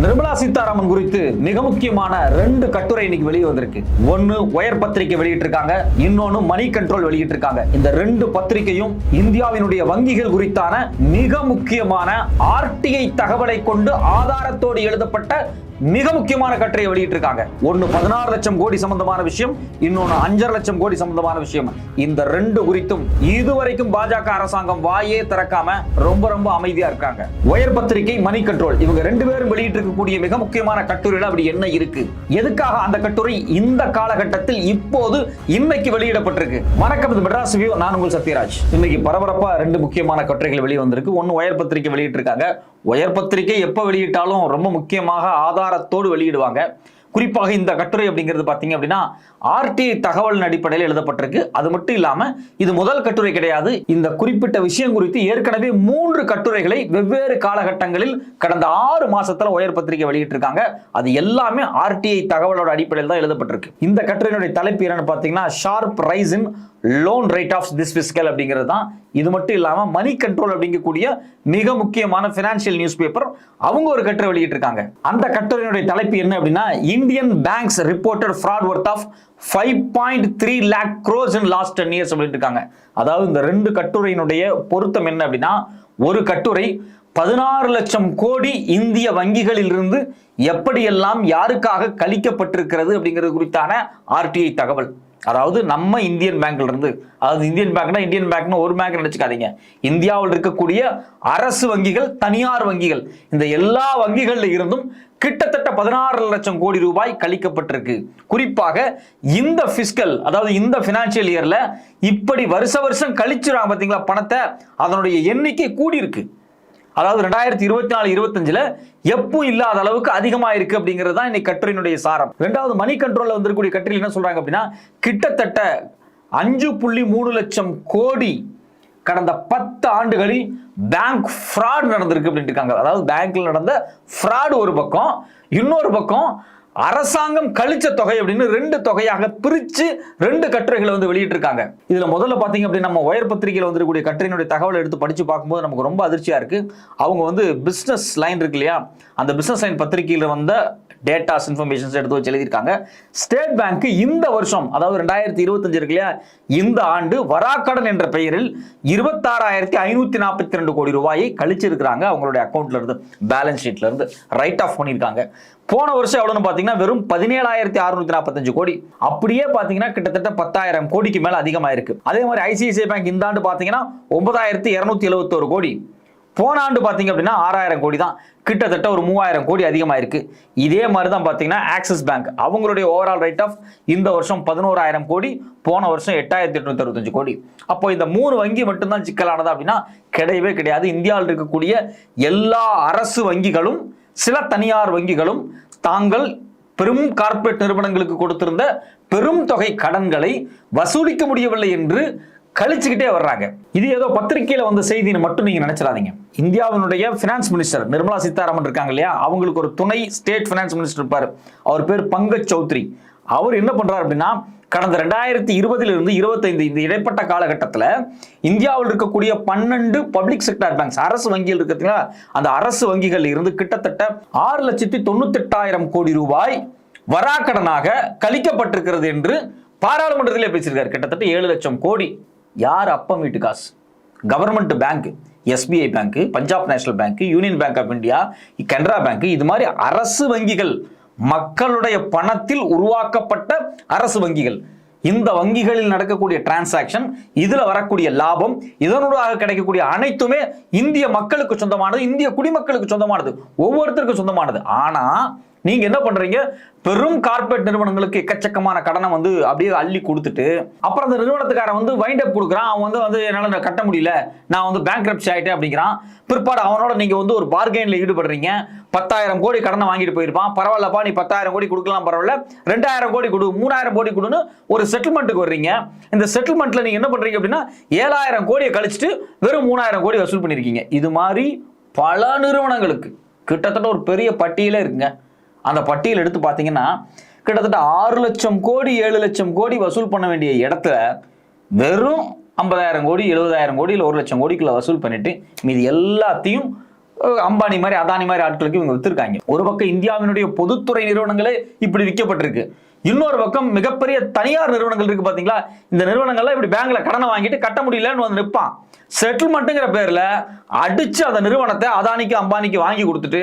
நிர்மலா சீதாராமன் குறித்து மிக முக்கியமான ரெண்டு கட்டுரை இன்னைக்கு வெளியே வந்திருக்கு. ஒன்னு ஒயர் பத்திரிகை வெளியிட்டிருக்காங்க இன்னொன்னு மணி கண்ட்ரோல் வெளியிட்டிருக்காங்க. இந்த ரெண்டு பத்திரிகையும் இந்தியாவினுடைய வங்கிகள் குறித்தான மிக முக்கியமான ஆர்டிஐ தகவலை கொண்டு ஆதாரத்தோடு எழுதப்பட்ட மிக முக்கியமான கட்டுரையை வெளியிட்டிருக்காங்க. ஒன்று பதினாறு லட்சம் கோடி சம்பந்தமான விஷயம் இன்னொன்னு அஞ்சரை லட்சம் கோடி சம்பந்தமான விஷயம். இந்த ரெண்டு குறித்தும் இதுவரைக்கும் பாஜக அரசாங்கம் வாயே திறக்காம ரொம்ப ரொம்ப அமைதியா இருக்காங்க. ஒயர் பத்திரிகை மணி கண்ட்ரோல் இவங்க ரெண்டு பேரும் வெளியிட்டிருக்கக்கூடிய மிக முக்கியமான கட்டுரையில அப்படி என்ன இருக்கு? எதுக்காக அந்த கட்டுரை இந்த காலகட்டத்தில் இப்போது இன்னைக்கு வெளியிடப்பட்டிருக்கு? வணக்கம் இது மெட்ராஸ் வியூ. நான் உங்கள் சத்யராஜ். இன்னைக்கு பரபரப்பா ரெண்டு முக்கியமான கட்டுரைகள் வெளியே வந்திருக்கு ஒன்னு ஒயர் பத்திரிகை வெளியிட்டிருக்காங்க. ஒயர் பத்திரிகை எப்போ வெளியிட்டாலும் ரொம்ப முக்கியமாக ஆதாரத்தோடு வெளியிடுவாங்க. குறிப்பாக இந்த கட்டுரை அப்படிங்கிறது பார்த்தீங்க அப்படின்னா ஆர்டிஐ தகவல் அடிப்படையில் எழுதப்பட்டிருக்கு. அது மட்டும் இல்லாமல் இது முதல் கட்டுரை கிடையாது. இந்த குறிப்பிட்ட விஷயம் குறித்து ஏற்கனவே மூன்று கட்டுரைகளை வெவ்வேறு காலகட்டங்களில் கடந்த ஆறு மாசத்துல உயர் பத்திரிகை வெளியிட்டிருக்காங்க. அது எல்லாமே ஆர்டிஐ தகவலோட அடிப்படையில் தான் எழுதப்பட்டிருக்கு. இந்த கட்டுரையினுடைய தலைப்பு என்னன்னு பார்த்தீங்கன்னா sharp rise in loan rate of this fiscal அப்படிங்கிறது தான். இது மட்டும் இல்லாமல் மணி கண்ட்ரோல் அப்படிங்கக்கூடிய மிக முக்கியமான ஃபினான்ஷியல் நியூஸ் பேப்பர் அவங்க ஒரு கட்டுரை வெளியிட்டிருக்காங்க. அந்த கட்டுரையினுடைய தலைப்பு என்ன அப்படின்னா Indian banks reported fraud worth of five point three lakh crores in last ten years அப்படின்னு இருக்காங்க. அதாவது இந்த ரெண்டு கட்டுரையினுடைய பொருத்தம் என்ன அப்படின்னா ஒரு கட்டுரை பதினாறு லட்சம் கோடி இந்திய வங்கிகளில் இருந்து எப்படியெல்லாம் யாருக்காக கழிக்கப்பட்டிருக்கிறது அப்படிங்கிறது குறித்தான ஆர்டிஐ தகவல். அதாவது நம்ம இந்தியன் பேங்க்ல இருந்து அதாவது இந்தியன் பேங்க்னா இந்தியன் பேங்க்னு ஒரு பேங்க் நினைச்சுக்காதீங்க. இந்தியாவில் இருக்கக்கூடிய அரசு வங்கிகள் தனியார் வங்கிகள். இந்த எல்லா வங்கிகள்ல இருந்தும் கிட்டத்தட்ட பதினாறு லட்சம் கோடி ரூபாய் கழிக்கப்பட்டிருக்கு. குறிப்பாக இந்த பிஸ்கல் அதாவது இந்த பினான்சியல் இயர்ல இப்படி வருஷ வருஷம் கழிச்சுறாங்க பார்த்தீங்களா பணத்தை? அதனுடைய எண்ணிக்கை கூடியிருக்கு. அதாவது ரெண்டாயிரத்தி இருபத்தி நாலு இருபத்தஞ்சுல எப்பவும் இல்லாத அளவுக்கு அதிகமா இருக்கு அப்படிங்கிறது தான் இன்னைக்கு கட்டுரையினுடைய சாரம். ரெண்டாவது மணி கண்ட்ரோல்ல வந்திருக்கக்கூடிய கட்டுரையில் என்ன சொல்றாங்க அப்படின்னா கிட்டத்தட்ட அஞ்சு புள்ளி மூணு லட்சம் கோடி கடந்த பத்து ஆண்டுகளில் பேங்க் ஃப்ராட் நடந்திருக்கு அப்படின்ட்டு இருக்காங்க. அதாவது பேங்க்ல நடந்த ஃப்ராடு ஒரு பக்கம் இன்னொரு பக்கம் அரசாங்கம் கழிச்ச தொகை அப்படின்னு ரெண்டு தொகையாக பிரித்து ரெண்டு கட்டுரைகளை வந்து வெளியிட்டிருக்காங்க. இதில் முதல்ல பார்த்தீங்க அப்படின்னா நம்ம ஒயர் பத்திரிகையில் வந்திருக்கக்கூடிய கட்டுரையினுடைய தகவலை எடுத்து படித்து பார்க்கும்போது நமக்கு ரொம்ப அதிர்ச்சியாக இருக்குது அவங்க வந்து பிஸ்னஸ் லைன் இருக்கு இல்லையா? அந்த பிஸ்னஸ் லைன் பத்திரிகையில் வந்த டேட்டாஸ் இன்ஃபர்மேஷன்ஸ் எடுத்து வச்சு எழுதியிருக்காங்க. ஸ்டேட் பேங்க் இந்த வருஷம் அதாவது ரெண்டாயிரத்தி இருபத்தஞ்சு இருக்கு இல்லையா இந்த ஆண்டு வராக்கடன் என்ற பெயரில் இருபத்தாறாயிரத்தி ஐநூத்தி நாற்பத்தி ரெண்டு கோடி ரூபாயை கழிச்சிருக்கிறாங்க அவங்களுடைய அக்கௌண்ட்ல இருந்து பேலன்ஸ் ஷீட்ல இருந்து ரைட் ஆஃப் பண்ணியிருக்காங்க. போன வருஷம் எவ்வளவுன்னு பார்த்தீங்கன்னா வெறும் பதினேழாயிரத்தி அறுநூத்தி நாற்பத்தஞ்சு கோடி. அப்படியே பாத்தீங்கன்னா கிட்டத்தட்ட பத்தாயிரம் கோடிக்கு மேல அதிகமாயிருக்கு. அதே மாதிரி ஐசிஐசிஐ பேங்க் இந்த ஆண்டு பாத்தீங்கன்னா ஒன்பதாயிரத்தி இருநூத்தி எழுபத்தோரு கோடி. போன ஆண்டு பார்த்தீங்க அப்படின்னா ஆறாயிரம் கோடி தான். கிட்டத்தட்ட ஒரு மூவாயிரம் கோடி அதிகமாயிருக்கு. இதே மாதிரி தான் பார்த்தீங்கன்னா ஆக்சிஸ் பேங்க் அவங்களுடைய ஓவரால் ரைட் ஆஃப் இந்த வருஷம் பதினோராயிரம் கோடி போன வருஷம் எட்டாயிரத்தி எட்நூத்தி அறுபத்தஞ்சு கோடி. அப்போ இந்த மூணு வங்கி மட்டும்தான் சிக்கலானதா அப்படின்னா கிடையவே கிடையாது. இந்தியாவில் இருக்கக்கூடிய எல்லா அரசு வங்கிகளும் சில தனியார் வங்கிகளும் தாங்கள் பெரும் கார்ப்பரேட் நிறுவனங்களுக்கு கொடுத்திருந்த பெரும் தொகை கடன்களை வசூலிக்க முடியவில்லை என்று கழிச்சுக்கிட்டே வர்றாங்க. இது ஏதோ பத்திரிகையில வந்த செய்தின்னு மட்டும் நீங்க நினைச்சிடாதீங்க. இந்தியாவினுடைய பினான்ஸ் மினிஸ்டர் நிர்மலா சீதாராமன் இருக்காங்க இல்லையா? அவங்களுக்கு ஒரு துணை ஸ்டேட் பினான்ஸ் மினிஸ்டர் இருப்பார். அவர் பேர் பங்கஜ் சௌத்ரி. அவர் என்ன பண்றாரு அப்படின்னா கடந்த ரெண்டாயிரத்தி இருபதிலிருந்து இருபத்தைந்து இந்த இடைப்பட்ட காலகட்டத்தில் இந்தியாவில் இருக்கக்கூடிய பன்னெண்டு பப்ளிக் செக்டார் பேங்க்ஸ் அரசு வங்கியில் இருக்கிறதுங்களா அந்த அரசு வங்கிகள் இருந்து கிட்டத்தட்ட ஆறு லட்சத்தி தொண்ணூத்தெட்டாயிரம் கோடி ரூபாய் வராக்கடனாக கழிக்கப்பட்டிருக்கிறது என்று பாராளுமன்றத்திலே பேசியிருக்காரு. கிட்டத்தட்ட ஏழு லட்சம் கோடி. யார் அப்பம் வீட்டு காசு? Government bank SBI bank Punjab national bank union bank of India Canara bank இது மாதிரி அரசு வங்கிகள் மக்களுடைய பணத்தில் உருவாக்கப்பட்ட அரசு வங்கிகள். இந்த வங்கிகளில் நடக்கக்கூடிய டிரான்சாக்ஷன் இதுல வரக்கூடிய லாபம் இதனூடாக கிடைக்கக்கூடிய அனைத்துமே இந்திய மக்களுக்கு சொந்தமானது இந்திய குடிமக்களுக்கு சொந்தமானது ஒவ்வொருத்தருக்கும் சொந்தமானது. ஆனா நீங்க என்ன பண்றீங்க? பெரும் கார்ப்பரேட் நிறுவனங்களுக்கு எக்கச்சக்கமான கடனை வந்து அப்படியே அள்ளி கொடுத்துட்டு அப்புறம் அந்த நிறுவனத்துக்காரன் வந்து வைண்ட் அப் கொடுக்குறான். அவன் வந்து வந்து என்னால் நான் கட்ட முடியல. நான் வந்து பேங்க் ஆயிட்டேன் அப்படிங்கிறான். பிற்பாடு அவனோட நீங்கள் வந்து ஒரு பார்கெயின்ல ஈடுபடுறீங்க. பத்தாயிரம் கோடி கடனை வாங்கிட்டு போயிருப்பான். பரவாயில்லப்பா நீ பத்தாயிரம் கோடி கொடுக்கலாம் பரவாயில்ல. ரெண்டாயிரம் கோடி கொடு மூணாயிரம் கோடி கொடுன்னு ஒரு செட்டில்மெண்ட்டுக்கு வர்றீங்க. இந்த செட்டில்மெண்ட்டில் நீங்கள் என்ன பண்ணுறீங்க அப்படின்னா ஏழாயிரம் கோடியை கழிச்சிட்டு வெறும் மூணாயிரம் கோடி வசூல் பண்ணியிருக்கீங்க இது மாதிரி பல நிறுவனங்களுக்கு கிட்டத்தட்ட ஒரு பெரிய பட்டியலே இருக்குங்க. அந்த பட்டியல் எடுத்து பார்த்தீங்கன்னா கிட்டத்தட்ட ஆறு லட்சம் கோடி ஏழு லட்சம் கோடி வசூல் பண்ண வேண்டிய இடத்துல வெறும் ஐம்பதாயிரம் கோடி எழுபதாயிரம் கோடி இல்லை ஒரு லட்சம் கோடிக்குள்ள வசூல் பண்ணிட்டு மீதி எல்லாத்தையும் அம்பானி மாதிரி அதானி மாதிரி ஆட்களுக்கு இவங்க வித்திருக்காங்க. ஒரு பக்கம் இந்தியாவினுடைய பொதுத்துறை நிறுவனங்களே இப்படி விற்கப்பட்டிருக்கு. இன்னொரு பக்கம் மிகப்பெரிய தனியார் நிறுவனங்கள் இருக்கு பாத்தீங்களா இந்த நிறுவனங்கள்லாம் இப்படி பேங்க்ல கடனை வாங்கிட்டு கட்ட முடியலன்னு வந்து நிற்பான் செட்டில்மெண்ட்டுங்கிற பேர்ல அடிச்சு அந்த நிறுவனத்தை அதானிக்கு அம்பானிக்கு வாங்கி கொடுத்துட்டு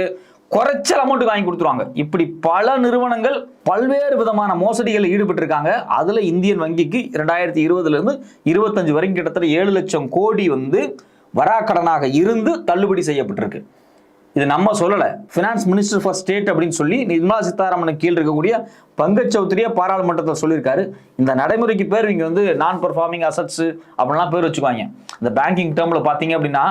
குறைச்சல் அமௌண்ட் வாங்கி கொடுத்துருவாங்க. இப்படி பல நிறுவனங்கள் பல்வேறு விதமான மோசடிகளில் ஈடுபட்டிருக்காங்க. அதில் இந்தியன் வங்கிக்கு இரண்டாயிரத்தி இருபதுலேருந்து இருபத்தஞ்சு வரைக்கும் கிட்டத்தட்ட ஏழு லட்சம் கோடி வந்து வராக்கடனாக இருந்து தள்ளுபடி செய்யப்பட்டிருக்கு. இது நம்ம சொல்லலை. ஃபினான்ஸ் மினிஸ்டர் ஃபார் ஸ்டேட் அப்படின்னு சொல்லி நிர்மலா சீதாராமன் கீழ் இருக்கக்கூடிய பங்கஜ் சௌத்ரியா பாராளுமன்றத்தில் சொல்லியிருக்காரு. இந்த நடைமுறைக்கு பேர் இங்கே வந்து நான் பெர்ஃபார்மிங் அசட்ஸ் அப்படின்லாம் பேர் வச்சுக்குவாங்க. இந்த பேங்கிங் டேர்மில் பார்த்தீங்க அப்படின்னா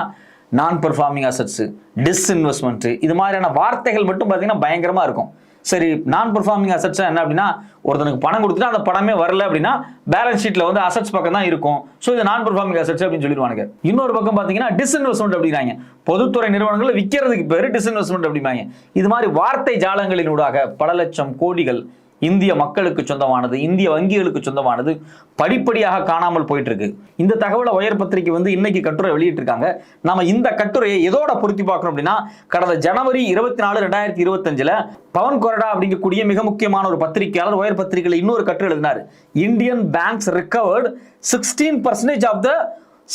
நான் பெர்ஃபார்மிங் அசட்ஸு டிஸ்இன்வெஸ்ட்மெண்ட்டு இது மாதிரியான வார்த்தைகள் மட்டும் பார்த்தீங்கன்னா பயங்கரமாக இருக்கும். சரி நான் பெர்ஃபார்மிங் அசட்ஸ் என்ன அப்படின்னா ஒருத்தனுக்கு பணம் கொடுத்துட்டு அந்த பணமே வரல அப்படின்னா பேலன்ஸ் ஷீட்ல வந்து அசட்ஸ் பக்கம் தான் இருக்கும். ஸோ இது நான் பெர்ஃபார்மிங் அசட்ஸ் அப்படின்னு சொல்லிடுவாங்க இன்னொரு பக்கம் பார்த்தீங்கன்னா டிஸ்இன்வெஸ்ட்மெண்ட் அப்படிங்கிறாங்க. பொதுத்துறை நிறுவனங்களில் விற்கிறதுக்கு பேர் டிஸ்இன்வெஸ்ட்மெண்ட் அப்படிம்பாங்க. இது மாதிரி வார்த்தை ஜாலங்களினூடாக பல லட்சம் கோடிகள் இந்திய மக்களுக்கு சொந்தமானது இந்திய வங்கிகளுக்கு சொந்தமானது படிப்படியாக காணாமல் போயிட்டு இருக்கு இந்த தகவலை உயர் பத்திரிக்கை வந்து இன்னைக்கு கட்டுரை வெளியிட்டிருக்காங்க. நம்ம இந்த கட்டுரையை எதோட பொருத்தி பார்க்கணும் அப்படின்னா கடந்த ஜனவரி இருபத்தி நாலு ரெண்டாயிரத்தி இருபத்தஞ்சுல பவன் கொரடா அப்படிங்கக்கூடிய மிக முக்கியமான ஒரு பத்திரிகையாளர் உயர் பத்திரிகையில் இன்னொரு கட்டுரை எழுதினார். Indian banks recovered sixteen percentage of the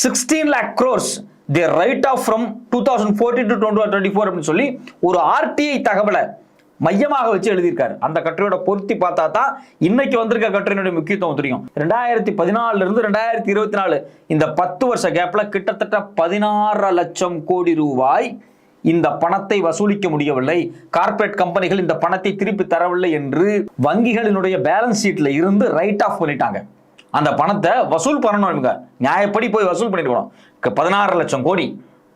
sixteen lakh crores the write off from two thousand fourteen to twenty four அப்படின்னு சொல்லி ஒரு ஆர்டிஐ தகவலை மையமாக வச்சு எழுதியிருக்காரு. அந்த கட்டுரையோட பொருத்தி பார்த்தா தான் இன்னைக்கு வந்திருக்க கட்டுரையினுடைய முக்கியத்துவம் தெரியும். ரெண்டாயிரத்தி பதினாலுல இருந்து ரெண்டாயிரத்தி இருபத்தி நாலு இந்த பத்து வருஷ கேப்ல கிட்டத்தட்ட பதினாறு லட்சம் கோடி ரூபாய் இந்த பணத்தை வசூலிக்க முடியவில்லை. கார்ப்பரேட் கம்பெனிகள் இந்த பணத்தை திருப்பி தரவில்லை என்று வங்கிகளினுடைய பேலன்ஸ் ஷீட்ல இருந்து ரைட் ஆஃப் பண்ணிட்டாங்க. அந்த பணத்தை வசூல் பண்ணணும் இவங்க. நியாயப்படி போய் வசூல் பண்ணிட்டு போனோம் பதினாறு லட்சம் கோடி.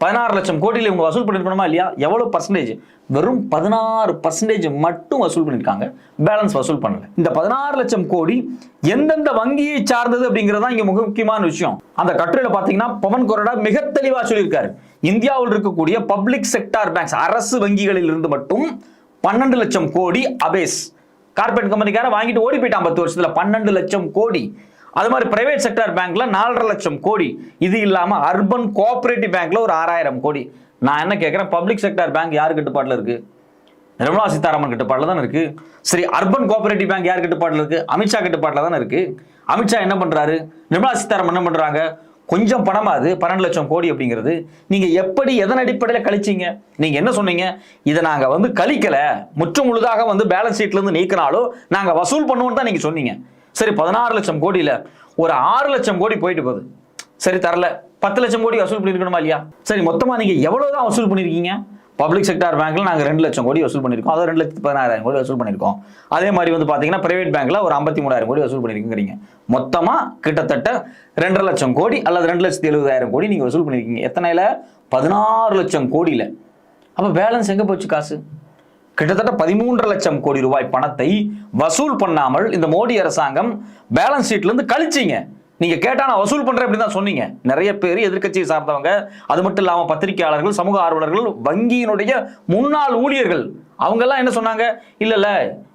பதினாறு லட்சம் கோடியில் இவங்க வசூல் பண்ணிருக்கணுமா இல்லையா? எவ்வளோ பர்சன்டேஜ் வெறும் பதினாறு பர்சன்டேஜ் மட்டும் வசூல் பண்ணியிருக்காங்க பேலன்ஸ் வசூல் பண்ணல. இந்த பதினாறு லட்சம் கோடி எந்தெந்த வங்கியை சார்ந்தது அப்படிங்கிறது தான் மிக முக்கியமான விஷயம். அந்த கட்டுரையில் பார்த்தீங்கன்னா பவன் கொரடா மிக தெளிவாக சொல்லியிருக்காரு. இந்தியாவில் இருக்கக்கூடிய பப்ளிக் செக்டார் பேங்க்ஸ் அரசு வங்கிகளில் இருந்து மட்டும் பன்னெண்டு லட்சம் கோடி அபேஸ் கார்பரேட் கம்பெனிக்கார வாங்கிட்டு ஓடி போயிட்டான் பத்து வருஷத்துல. பன்னெண்டு லட்சம் கோடி. அது மாதிரி பிரைவேட் செக்டார் பேங்க்ல நாலரை லட்சம் கோடி. இது இல்லாம அர்பன் கோஆபரேட்டிவ் பேங்க்ல ஒரு ஆறாயிரம் கோடி. நான் என்ன கேட்கிறேன் பப்ளிக் செக்டார் பேங்க் யார் கட்டுப்பாட்டில் இருக்கு? நிர்மலா சீதாராமன் கட்டுப்பாட்டில் தான் இருக்கு? சரி அர்பன் கோஆபரேட்டிவ் பேங்க் யார் கட்டுப்பாட்டில் இருக்கு? அமித்ஷா கட்டுப்பாட்டில் தானே இருக்கு? அமித்ஷா என்ன பண்றாரு? நிர்மலா சீதாராமன் என்ன பண்றாங்க? கொஞ்சம் பணமா அது? பன்னெண்டு லட்சம் கோடி அப்படிங்கிறது. நீங்க எப்படி எதன் அடிப்படையில் கழிச்சீங்க? நீங்க என்ன சொன்னீங்க? இதை நாங்க வந்து கழிக்கல. முற்று முழுதாக வந்து பேலன்ஸ் ஷீட்ல இருந்து நீக்கினாலும் நாங்க வசூல் பண்ணுவோம் தான் நீங்க சொன்னீங்க. சரி பதினாறு லட்சம் கோடியில் ஒரு ஆறு லட்சம் கோடி போயிட்டு போகுது. சரி தரல. பத்து லட்சம் கோடி வசூல் பண்ணிருக்கணுமா இல்லையா? சரி மொத்தமா நீங்க எவ்வளோ தான் வசூல் பண்ணிருக்கீங்க பப்ளிக் செக்டார் பேங்க்ல நாங்க ரெண்டு லட்சம் கோடி வசூல் பண்ணிருக்கோம் அதாவது ரெண்டு லட்சத்தி பதினாயிரம் கோடி வசூல் பண்ணிருக்கோம் அதே மாதிரி வந்து பாத்தீங்கன்னா பிரைவேட் பேங்க்ல ஒரு ஐம்பத்தி மூணாயிரம் கோடி வசூல் பண்ணிருக்கீங்க மொத்தமா கிட்டத்தட்ட ரெண்டரை லட்சம் கோடி அல்லது ரெண்டு லட்சத்தி எழுபதாயிரம் கோடி நீங்க வசூல் பண்ணிருக்கீங்க எத்தனைல பதினாறு லட்சம் கோடியில. அப்ப பேலன்ஸ் எங்க போச்சு காசு? கிட்டத்தட்ட பதிமூன்று லட்சம் கோடி ரூபாய் பணத்தை வசூல் பண்ணாமல் இந்த மோடி அரசாங்கம் பேலன்ஸ் ஷீட்ல இருந்து கழிச்சீங்க. நீங்க கேட்டா நான் வசூல் பண்றேன் அப்படின்னு தான் சொன்னீங்க. நிறைய பேர் எதிர்க்கட்சியை சார்ந்தவங்க அது மட்டும் இல்லாம பத்திரிகையாளர்கள் சமூக ஆர்வலர்கள் வங்கியினுடைய முன்னாள் ஊழியர்கள் அவங்க எல்லாம் என்ன சொன்னாங்க? இல்ல இல்ல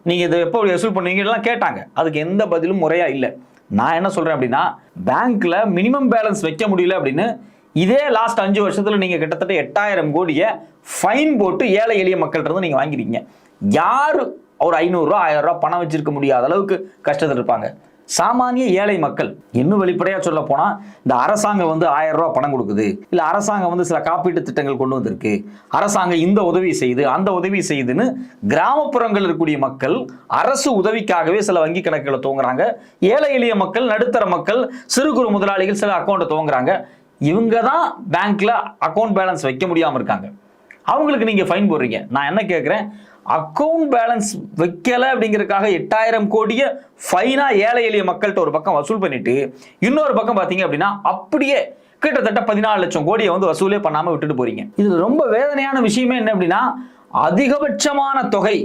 நீங்க இதை எப்போ வசூல் பண்ணுவீங்க எல்லாம் கேட்டாங்க. அதுக்கு எந்த பதிலும் முறையா இல்லை. நான் என்ன சொல்றேன் அப்படின்னா பேங்க்ல மினிமம் பேலன்ஸ் வைக்க முடியல அப்படின்னு இதே லாஸ்ட் அஞ்சு வருஷத்துல நீங்க கிட்டத்தட்ட எட்டாயிரம் கோடியை ஃபைன் போட்டு ஏழை எளிய மக்கள்கிட்ட இருந்து நீங்க வாங்கிருக்கீங்க. யார்? ஒரு ஐநூறுரூவா ஆயிரம் ரூபாய் பணம் வச்சிருக்க முடியாத அளவுக்கு கஷ்டத்தில் இருப்பாங்க. சாமானிய ஏழை மக்கள். இன்னும் வெளிப்படையா சொல்ல போனா இந்த அரசாங்கம் வந்து ஆயிரம் ரூபாய் பணம் கொடுக்குது. இல்ல அரசாங்கம் வந்து சில காப்பீட்டு திட்டங்கள் கொண்டு வந்திருக்கு. அரசாங்கம் இந்த உதவி செய்து அந்த உதவி செய்துன்னு கிராமப்புறங்கள் இருக்கக்கூடிய மக்கள் அரசு உதவிக்காகவே சில வங்கி கணக்குகளை துவங்குறாங்க. ஏழை எளிய மக்கள் நடுத்தர மக்கள் சிறு குறு முதலாளிகள் சில அக்கௌண்ட்டை துவங்குறாங்க. இவங்க தான் பேங்க்ல அக்கௌண்ட் பேலன்ஸ் வைக்க முடியாம இருக்காங்க. அவங்களுக்கு நீங்க ஃபைன் போடுறீங்க. நான் என்ன கேட்குறேன் அக்கௌண்ட் பேலன்ஸ் வைக்கல அப்படிங்கறதுக்காக எட்டாயிரம் கோடியை ஃபைனா ஏழை எளிய மக்கள்கிட்ட ஒரு பக்கம் வசூல் பண்ணிட்டு இன்னொரு பக்கம் பாத்தீங்க அப்படின்னா அப்படியே கிட்டத்தட்ட பதினாலு லட்சம் கோடியை வந்து வசூலே பண்ணாம விட்டுட்டு போறீங்க. இது ரொம்ப வேதனையான விஷயமே என்ன அப்படின்னா அதிகபட்சமான தொகை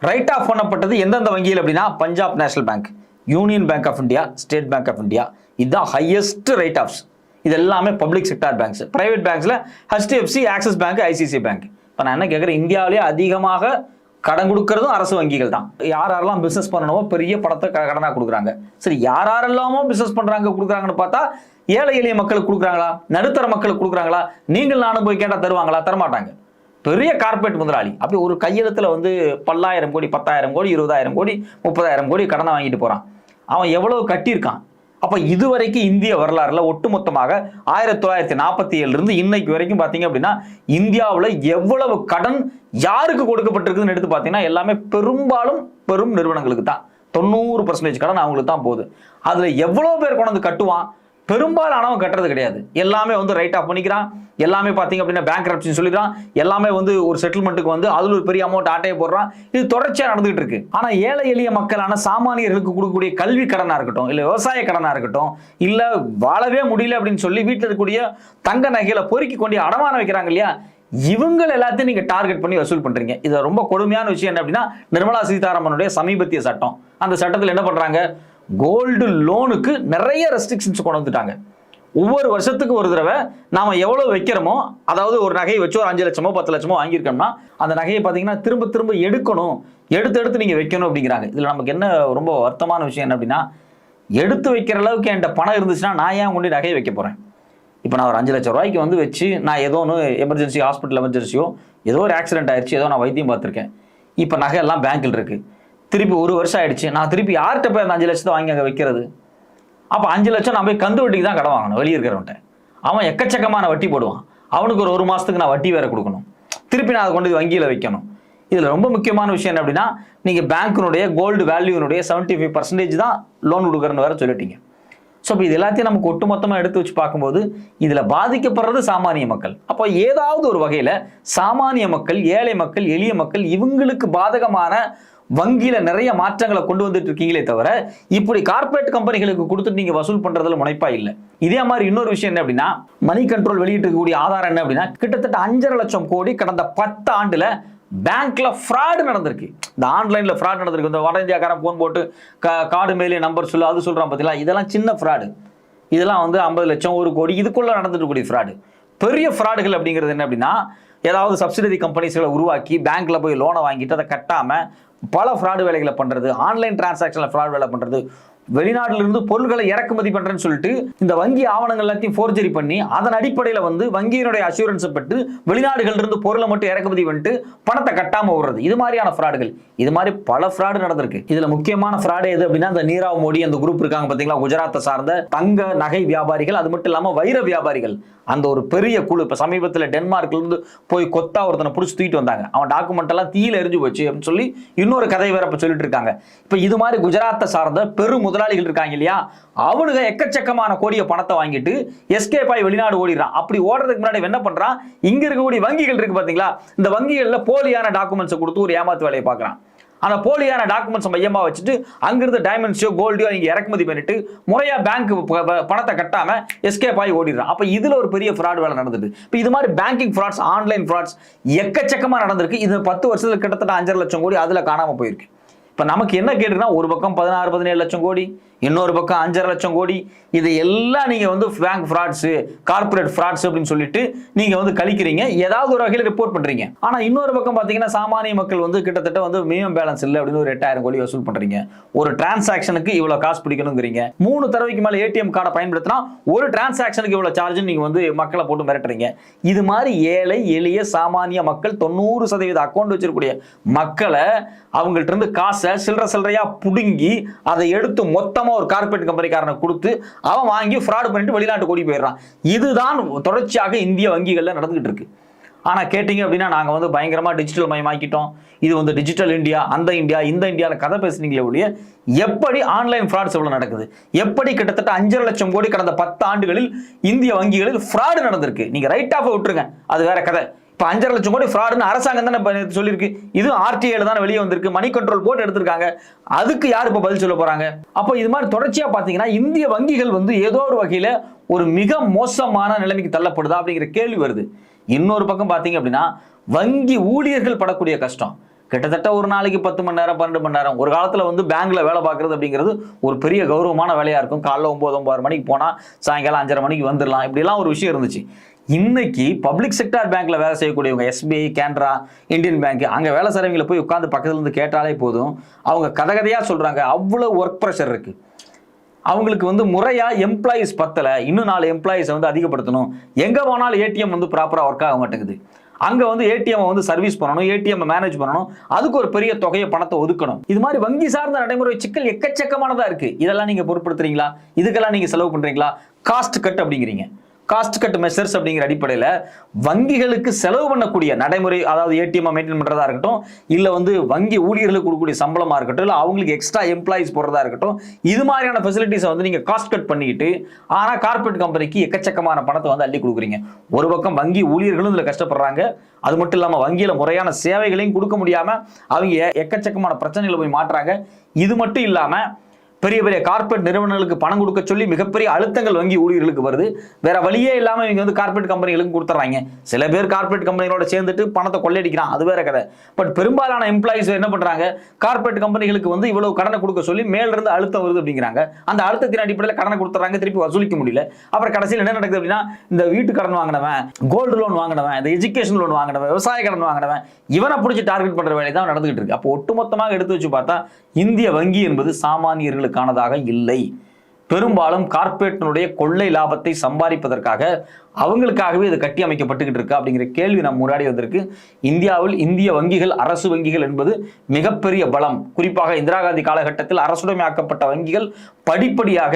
ரைட் ஆஃப் பண்ணப்பட்டது எந்தெந்த வங்கியில் அப்படின்னா Punjab national bank union bank of India state bank of India. இதுதான் ஹையஸ்ட் ரைட் ஆஃப்ஸ் இது எல்லாமே public sector banks private பேங்க்ஸில் HDFC Axis bank ICICI bank இப்போ நான் என்ன கேட்குறேன் இந்தியாவிலேயே அதிகமாக கடன் கொடுக்கறதும் அரசு வங்கிகள் தான். யார் யாரெல்லாம் பிஸ்னஸ் பண்ணணுமோ பெரிய படத்தை க- கொடுக்குறாங்க. சரி யார் யாரெல்லாமோ பிஸ்னஸ் பண்ணுறாங்க கொடுக்குறாங்கன்னு பார்த்தா ஏழை எளிய மக்களுக்கு கொடுக்குறாங்களா? நடுத்தர மக்களுக்கு கொடுக்குறாங்களா? நீங்கள் நானும் போய் கேட்டால் தருவாங்களா? தரமாட்டாங்க. பெரிய கார்ப்பரேட் முதலாளி. அப்படி ஒரு கையெழுத்தில் வந்து பல்லாயிரம் கோடி பத்தாயிரம் கோடி இருபதாயிரம் கோடி முப்பதாயிரம் கோடி கடனை வாங்கிட்டு போகிறான் அவன் எவ்வளோ கட்டியிருக்கான்? அப்போ இதுவரைக்கும் இந்திய வரலாறுல ஒட்டுமொத்தமாக ஆயிரத்தி தொள்ளாயிரத்தி நாற்பத்தி ஏழுலேருந்து இன்னைக்கு வரைக்கும் பார்த்தீங்க அப்படின்னா இந்தியாவில் எவ்வளவு கடன் யாருக்கு கொடுக்கப்பட்டிருக்குதுன்னு எடுத்து பார்த்தீங்கன்னா எல்லாமே பெரும்பாலும் பெரும் நிறுவனங்களுக்கு தான் தொண்ணூறு பர்சன்டேஜ் கடன் அவங்களுக்கு தான் போகுது. அதில் எவ்வளோ பேர் கொண்டு வந்து கட்டுவான்? பெரும்பாலானவன் கட்டுறது கிடையாது. எல்லாமே வந்து ரைட் ஆஃப் பண்ணிக்கிறான். எல்லாமே பார்த்தீங்க அப்படின்னா பேங்க் ரப்ஷன் சொல்லிக்கிறான். எல்லாமே வந்து ஒரு செட்டில்மெண்ட்டுக்கு வந்து அதில் ஒரு பெரிய அமௌண்ட் ஆட்டையை போடுறான். இது தொடர்ச்சியாக நடந்துகிட்டு இருக்கு. ஆனால் ஏழை எளிய மக்களான சாமானியர்களுக்கு கொடுக்கக்கூடிய கல்வி கடனாக இருக்கட்டும் இல்லை விவசாய கடனாக இருக்கட்டும் இல்லை வாழவே முடியல அப்படின்னு சொல்லி வீட்டில் இருக்கக்கூடிய தங்க நகைகளை பொறுக்கி கொண்டு அடமானம் வைக்கிறாங்க இல்லையா? இவங்க எல்லாத்தையும் நீங்கள் டார்கெட் பண்ணி வசூல் பண்ணுறீங்க இது ரொம்ப கொடுமையான விஷயம் என்ன அப்படின்னா நிர்மலா சீதாராமனுடைய சமீபத்திய சட்டம். அந்த சட்டத்தில் என்ன பண்ணுறாங்க கோல்டு லோனுக்கு நிறைய ரெஸ்ட்ரிக்ஷன்ஸ் கொண்டு வந்துட்டாங்க. ஒவ்வொரு வருஷத்துக்கு ஒரு தடவை நாம் எவ்வளோ வைக்கிறோமோ அதாவது ஒரு நகையை வச்சு ஒரு அஞ்சு லட்சமோ பத்து லட்சமோ வாங்கியிருக்கோம்னா அந்த நகையை பார்த்தீங்கன்னா திரும்ப திரும்ப எடுக்கணும். எடுத்து எடுத்து நீங்கள் வைக்கணும் அப்படிங்கிறாங்க. இதில் நமக்கு என்ன ரொம்ப வருத்தமான விஷயம் என்ன அப்படின்னா எடுத்து வைக்கிற அளவுக்கு என்கிட்ட பணம் இருந்துச்சுன்னா நான் ஏன் கொண்டு நகையை வைக்க போகிறேன் இப்போ நான் ஒரு அஞ்சு லட்சம் ரூபாய்க்கு வந்து வச்சு நான் ஏதோ ஒன்று எமர்ஜென்சி ஹாஸ்பிட்டல் எமர்ஜென்சியோ ஏதோ ஒரு ஆக்சிடென்ட் ஆயிடுச்சு ஏதோ நான் வைத்தியம் பார்த்துருக்கேன். இப்போ நகை எல்லாம் பேங்க்கில் இருக்குது திருப்பி ஒரு வருஷம் ஆயிடுச்சு. நான் திருப்பி யார்கிட்ட போய் அந்த அஞ்சு லட்சத்தை வாங்கி அங்கே வைக்கிறது? அப்போ அஞ்சு லட்சம் நான் போய் கந்து வட்டிக்கு தான் கடன் வாங்கணும் வெளியே இருக்கிறவன்ட்ட. அவன் எக்கச்சக்கமான வட்டி போடுவான். அவனுக்கு ஒரு ஒரு மாதத்துக்கு நான் வட்டி வேற கொடுக்கணும். திருப்பி நான் அதை கொண்டு வங்கியில் வைக்கணும். இதில் ரொம்ப முக்கியமான விஷயம் என்ன அப்படின்னா நீங்கள் பேங்க்கினுடைய கோல்டு வேல்யூனுடைய செவன்ட்டி ஃபைவ் பர்சன்டேஜ் தான் லோன் கொடுக்குறன்னு வேற சொல்லிட்டீங்க. ஸோ இப்போ இது எல்லாத்தையும் நமக்கு ஒட்டுமொத்தமாக எடுத்து வச்சு பார்க்கும்போது இதில் பாதிக்கப்படுறது சாமானிய மக்கள். அப்போ ஏதாவது ஒரு வகையில் சாமானிய மக்கள் ஏழை மக்கள் எளிய மக்கள் இவங்களுக்கு பாதகமான வங்கியில நிறைய மாற்றங்களை கொண்டு வந்துட்டு இருக்கீங்களே தவிர இப்படி கார்ப்பரேட் கம்பெனிகளுக்கு கொடுத்துட்டு நீங்க வசூல் பண்றதுல முனைப்பா இல்லை. இதே மாதிரி இன்னொரு விஷயம் என்ன அப்படின்னா மணி கண்ட்ரோல் வெளியிட்டிருக்கக்கூடிய ஆதாரம் என்ன அப்படின்னா கிட்டத்தட்ட அஞ்சரை லட்சம் கோடி கடந்த பத்து ஆண்டுல பேங்க்ல ஃப்ராடு நடந்திருக்கு. இந்த ஆன்லைன்ல ஃப்ராட் நடந்திருக்கு. இந்த வட இந்தியாக்காரன் போன் போட்டு க கார்டு மேலே நம்பர் சொல்லு அது சொல்றான் பார்த்தீங்களா இதெல்லாம் சின்ன ஃப்ராடு இதெல்லாம் வந்து ஐம்பது லட்சம் ஒரு கோடி இதுக்குள்ள நடந்துட்டு ஃப்ராடு பெரிய ஃப்ராடுகள் அப்படிங்கிறது என்ன அப்படின்னா ஏதாவது சப்சிடரி கம்பெனிஸ்களை உருவாக்கி பேங்க்ல போய் லோனை வாங்கிட்டு அதை கட்டாம பல ஃப்ராடு வேலைகளை பண்ணுறது ஆன்லைன் டிரான்சாக்ஷனில் ஃப்ராட் வேலை பண்ணுறது வெளிநாட்டிலிருந்து பொருட்களை இறக்குமதி பண்ணுறேன்னு சொல்லிட்டு இந்த வங்கி ஆவணங்கள் எல்லாத்தையும் ஃபோர்ஜரி பண்ணி அதன் அடிப்படையில் வந்து வங்கியினுடைய அஷூரன்ஸை பெற்று வெளிநாடுகளிலிருந்து பொருளை மட்டும் இறக்குமதி பண்ணிட்டு பணத்தை கட்டாமல் விடுறது இது மாதிரியான ஃப்ராடுகள் இது மாதிரி பல ஃப்ராடு நடந்திருக்கு. இதில் முக்கியமான ஃப்ராடு எது அப்படின்னா இந்த நீராவ் மோடி அந்த குரூப் இருக்காங்க பார்த்தீங்களா குஜராத்தை சார்ந்த தங்க நகை வியாபாரிகள் அது மட்டும் இல்லாமல் வைர வியாபாரிகள். அந்த ஒரு பெரிய குழு இப்போ சமீபத்தில் டென்மார்க்லேருந்து போய் கொத்தா ஒருத்தனை பிடிச்சி தூக்கிட்டு வந்தாங்க. அவன் டாக்குமெண்ட் எல்லாம் தீயில எரிஞ்சு போச்சு அப்படின்னு சொல்லி இன்னொரு கதை வேற இப்போ சொல்லிட்டு இருக்காங்க. இப்போ இது மாதிரி குஜராத்தை சார்ந்த பெரும் முதலாளிகள் இருக்காங்க இல்லையா? அவனுங்க எக்கச்சக்கமான கோடிய பணத்தை வாங்கிட்டு எஸ்கேப் ஆகி வெளிநாடு ஓடிடுறான். அப்படி ஓடுறதுக்கு முன்னாடி என்ன பண்றான்? இங்கே இருக்கக்கூடிய வங்கிகள் இருக்கு பார்த்தீங்களா இந்த வங்கிகளில் போலியான டாக்குமெண்ட்ஸை கொடுத்து ஒரு ஏமாத்து வேலையை பார்க்கறான். அந்த போலியான டாக்குமெண்ட்ஸ் மையமாக வச்சுட்டு அங்கிருந்து டைமண்ட்ஸோ கோல்டையோ இங்கே இறக்குமதி பண்ணிட்டு முறையாக பேங்க் பணத்தை கட்டாமல் எஸ்கேப் ஆகி ஓடிடுறான். அப்போ இதில் ஒரு பெரிய ஃப்ராட் வேலை நடந்துட்டு. இப்போ இது மாதிரி பேங்கிங் ஃப்ராட்ஸ் ஆன்லைன் ஃப்ராட்ஸ் எக்கச்சக்கமாக நடந்திருக்கு. இது பத்து வருஷத்தில் கிட்டத்தட்ட அஞ்சரை லட்சம் கோடி அதில் காணாமல் போயிருக்கு. இப்போ நமக்கு என்ன கேட்டுனா ஒரு பக்கம் பதினாறு பதினேழு லட்சம் கோடி. இன்னொரு பக்கம் அஞ்சரை லட்சம் கோடி. இது எல்லாம் நீங்கள் வந்து பேங்க் ஃப்ராட்ஸு கார்ப்பரேட் ஃப்ராட்ஸ் அப்படின்னு சொல்லிட்டு நீங்கள் வந்து கழிக்கிறீங்க. ஏதாவது ஒரு வகையில் ரிப்போர்ட் பண்ணுறீங்க ஆனால் இன்னொரு பக்கம் பார்த்தீங்கன்னா சாமானிய மக்கள் வந்து கிட்டத்தட்ட வந்து மினிமம் பேலன்ஸ் இல்லை அப்படின்னு ஒரு எட்டாயிரம் கோடி வசூல் பண்ணுறீங்க ஒரு டிரான்சாக்ஷனுக்கு இவ்வளோ காசு பிடிக்கணுங்கிறீங்க. மூணு தடவைக்கு மேலே ஏடிஎம் கார்டை பயன்படுத்தினா ஒரு டிரான்சாக்ஷனுக்கு இவ்வளோ சார்ஜ் நீங்கள் வந்து மக்களை போட்டு மிரட்டுறீங்க. இது மாதிரி ஏழை எளிய சாமானிய மக்கள் தொண்ணூறு சதவீத அக்கௌண்ட் வச்சிருக்கக்கூடிய மக்களை அவங்கள்ட்ட இருந்து காசை சில்லற சில்லறையாக பிடுங்கி அதை எடுத்து மொத்தமா ஒரு கார்பரேட் கம்பெனிக்காரனை கொடுத்து அவன் வாங்கி ஃப்ராட் பண்ணிட்டு வெளிநாட்டு கூடி போயிடுறான். இதுதான் தொடர்ச்சியாக இந்திய வங்கிகளில் நடந்துகிட்டு இருக்கு. ஆனா கேட்டிங்க அப்படின்னா நாங்கள் வந்து பயங்கரமா டிஜிட்டல் மயமாக்கிட்டோம். இது வந்து டிஜிட்டல் இந்தியா அந்த இந்தியா இந்த இந்தியாவில் கதை பேசுனீங்களே ஒழிய எப்படி ஆன்லைன் ஃப்ராட்ஸ் எவ்வளவு நடக்குது? எப்படி கிட்டத்தட்ட அஞ்சரை லட்சம் கோடி கடந்த பத்து ஆண்டுகளில் இந்திய வங்கிகளில் ஃப்ராடு நடந்திருக்கு? நீங்கள் ரைட் ஆஃப் விட்டுருங்க. அது வேற கதை. இப்போ அஞ்சரை லட்சம் கோடி ஃப்ராடுன்னு அரசாங்கம் தானே சொல்லியிருக்கு. இது ஆர்டிஐல தான் வெளியே வந்திருக்கு. மணி கண்ட்ரோல் போட்டு எடுத்திருக்காங்க. அதுக்கு யார் இப்போ பதில் சொல்ல போறாங்க? அப்போ இது மாதிரி தொடர்ச்சியா பார்த்தீங்கன்னா இந்திய வங்கிகள் வந்து ஏதோ ஒரு வகையில ஒரு மிக மோசமான நிலைமைக்கு தள்ளப்படுதா அப்படிங்கிற கேள்வி வருது. இன்னொரு பக்கம் பார்த்தீங்க அப்படின்னா வங்கி ஊழியர்கள் படக்கூடிய கஷ்டம். கிட்டத்தட்ட ஒரு நாளைக்கு பத்து மணி நேரம் பன்னெண்டு மணி நேரம். ஒரு காலத்துல வந்து பேங்க்ல வேலை பார்க்கறது அப்படிங்கிறது ஒரு பெரிய கௌரவமான வேலையா இருக்கும். காலைல ஒன்பது ஒன்பது மணிக்கு போனா சாயங்காலம் அஞ்சரை மணிக்கு வந்துடலாம் இப்படிலாம் ஒரு விஷயம் இருந்துச்சு. இன்னைக்கு பப்ளிக் செக்டார் பேங்க்ல வேலை செய்யக்கூடியவங்க எஸ்பிஐ கேன்ரா இந்தியன் பேங்க் அங்கே வேலை செய்றவங்கள போய் உட்காந்து பக்கத்துல இருந்து கேட்டாலே போதும். அவங்க கதகதையாக சொல்கிறாங்க சொல்றாங்க. அவ்வளவு ஒர்க் ப்ரெஷர் இருக்கு. அவங்களுக்கு வந்து முறையா எம்ப்ளாயிஸ் பத்தல. இன்னும் நாலு எம்ப்ளாயிஸை வந்து அதிகப்படுத்தணும். எங்க போனாலும் ஏடிஎம் வந்து ப்ராப்பரா ஒர்க் ஆக மாட்டேங்குது. அங்க வந்து ஏடிஎம் வந்து சர்வீஸ் பண்ணணும். ஏடிஎம் மேனேஜ் பண்ணணும். அதுக்கு ஒரு பெரிய தொகையை பணத்தை ஒதுக்கணும். இது மாதிரி வங்கி சார்ந்த நடைமுறை சிக்கல் எக்கச்சக்கமானதா இருக்கு. இதெல்லாம் நீங்க பொருட்படுத்துறீங்களா? இதுக்கெல்லாம் நீங்க செலவு பண்றீங்களா? காஸ்ட் கட் அப்படிங்கிறீங்க. காஸ்ட் கட் மெஷர்ஸ் அப்படிங்கிற அடிப்படையில் வங்கிகளுக்கு செலவு பண்ணக்கூடிய நடைமுறை அதாவது ஏடிஎம் மெயின்டைன் பண்ணுறதா இருக்கட்டும் இல்லை வந்து வங்கி ஊழியர்களுக்கு கொடுக்கக்கூடிய சம்பளமாக இருக்கட்டும் இல்லை அவங்களுக்கு எக்ஸ்ட்ரா எம்ப்ளாயிஸ் போடுறதா இருக்கட்டும் இது மாதிரியான ஃபெசிலிட்டிஸை வந்து நீங்கள் காஸ்ட் கட் பண்ணிக்கிட்டு ஆனால் கார்ப்பரேட் கம்பெனிக்கு எக்கச்சக்கமான பணத்தை வந்து அள்ளி கொடுக்குறீங்க. ஒரு பக்கம் வங்கி ஊழியர்களும் இதில் கஷ்டப்படுறாங்க. அது மட்டும் இல்லாமல் வங்கியில் முறையான சேவைகளையும் கொடுக்க முடியாமல் அவங்க எக்கச்சக்கமான பிரச்சனைகளை போய் மாட்டுறாங்க. இது மட்டும் இல்லாமல் பெரிய பெரிய கார்ப்பரேட் நிறுவனங்களுக்கு பணம் கொடுக்க சொல்லி மிகப்பெரிய அழுத்தங்கள் வங்கி ஊழியர்களுக்கு வருது. வேற வழியே இல்லாமல் இவங்க வந்து கார்ப்பரேட் கம்பெனிகளுக்கு கொடுத்துறாங்க. சில பேர் கார்ப்பரேட் கம்பெனிகளோட சேர்ந்துட்டு பணத்தை கொள்ளையடிக்கிறான். அது வேற கதை. பட் பெரும்பாலான எம்ப்ளாயிஸ் என்ன பண்றாங்க? கார்ப்பரேட் கம்பெனிகளுக்கு வந்து இவ்வளவு கடனை கொடுக்க சொல்லி மேலிருந்து அழுத்தம் வருது அப்படிங்கிறாங்க. அந்த அழுத்தத்தின் அடிப்படையில் கடனை கொடுத்துறாங்க. திருப்பி வசூலிக்க முடியல. அப்புறம் கடைசியில் என்ன நடக்குது அப்படின்னா இந்த வீட்டு கடன் வாங்கினவன் கோல்டு லோன் வாங்கினவன் இந்த எஜுகேஷன் லோன் வாங்கினவன் விவசாய கடன் வாங்கினவன் இவனை பிடிச்சி டார்கெட் பண்ற வேலை தான் நடந்துகிட்டு இருக்கு. அப்போ ஒட்டுமொத்தமாக எடுத்து வச்சு பார்த்தா இந்திய வங்கி என்பது சாமானியர்களுக்கானதாக இல்லை. பெரும்பாலும் கார்ப்பரேட்டினுடைய கொள்ளை லாபத்தை சம்பாதிப்பதற்காக அவங்களுக்காகவே இது கட்டி அமைக்கப்பட்டுக்கிட்டு இருக்கு அப்படிங்கிற கேள்வி நம்ம முன்னாடி வந்திருக்கு. இந்தியாவில் இந்திய வங்கிகள் அரசு வங்கிகள் என்பது மிகப்பெரிய பலம். குறிப்பாக இந்திரா காந்தி காலகட்டத்தில் அரசுடைமையாக்கப்பட்ட வங்கிகள் படிப்படியாக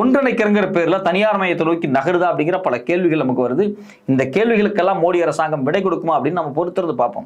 ஒன்றிணைக்கிறங்கிற பேர்ல தனியார் மையத்தை நோக்கி நகருதா அப்படிங்கிற பல கேள்விகள் நமக்கு வருது. இந்த கேள்விகளுக்கெல்லாம் மோடி அரசாங்கம் விடை கொடுக்குமா அப்படின்னு நம்ம பொறுத்திருந்து பார்ப்போம்.